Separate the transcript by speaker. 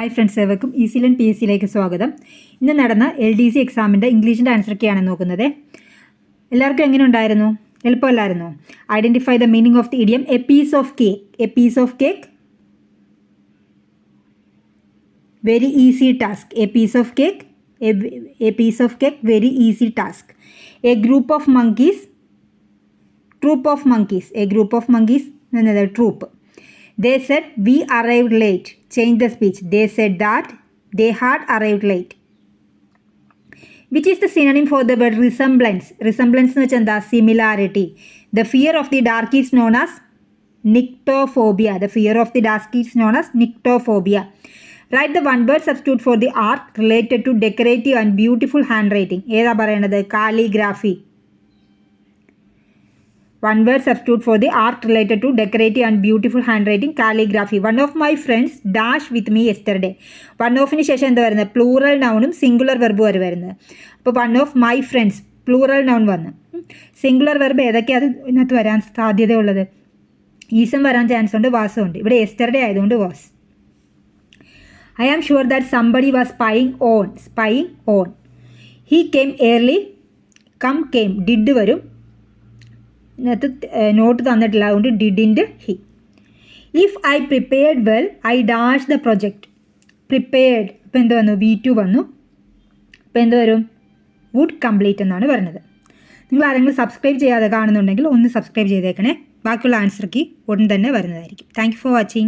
Speaker 1: Hi friends ഏവർക്കും ഈസിലൻ P S സിയിലേക്ക് സ്വാഗതം. ഇന്ന് നടന്ന എൽ ഡി സി എക്സാമിന്റെ ഇംഗ്ലീഷിന്റെ ആൻസറൊക്കെയാണ് നോക്കുന്നത്. എല്ലാവർക്കും എങ്ങനെ ഉണ്ടായിരുന്നു? എളുപ്പമല്ലായിരുന്നു? Identify the meaning of the idiom a piece of cake a piece of cake very easy task a piece of cake a piece of cake very easy task a group of monkeys troop of monkeys a group of monkeys എന്നത് troop. they said we arrived late change the speech they said that they had arrived late which is the synonym for the word resemblance resemblance എന്ന് വെച്ചാൽ എന്താ similarity the fear of the dark is known as nyctophobia the fear of the dark is known as nyctophobia right the one word substitute for the art related to decorative and beautiful handwriting ഏതാ പറയണത് calligraphy One word substitute for the art related to decorative and beautiful handwriting calligraphy. One of my friends dash with me yesterday. One ഓഫിന് ശേഷം എന്താ വരുന്നത്? Plural നൗണും singular വെർബും വരെ വരുന്നത്. അപ്പോൾ one of my friends plural noun വന്ന്. Singular verb ഏതൊക്കെയാണ് അത് ഇതിനകത്ത് വരാൻ സാധ്യതയുള്ളത്? ഈസം വരാൻ ചാൻസ് ഉണ്ട് വാസും ഉണ്ട്. ഇവിടെ എസ്റ്റർഡേ ആയതുകൊണ്ട് was. I am sure that somebody was spying on spying on he came early come came did വരും. ഇതിനകത്ത് നോട്ട് തന്നിട്ടില്ല. അതുകൊണ്ട് ഡിഡിന്റെ he if I prepared well I dash the project prepared ഇപ്പോൾ എന്ത് വന്നു? വി ടു വന്നു. അപ്പോൾ എന്ത് വരും? വുഡ് കംപ്ലീറ്റ് എന്നാണ് പറയുന്നത് നിങ്ങൾ ആരെങ്കിലും സബ്സ്ക്രൈബ് ചെയ്യാതെ കാണുന്നുണ്ടെങ്കിൽ ഒന്ന് സബ്സ്ക്രൈബ് ചെയ്തേക്കണേ. ബാക്കിയുള്ള ആൻസർ കീ ഉടൻ തന്നെ വരുന്നതായിരിക്കും. Thank for watching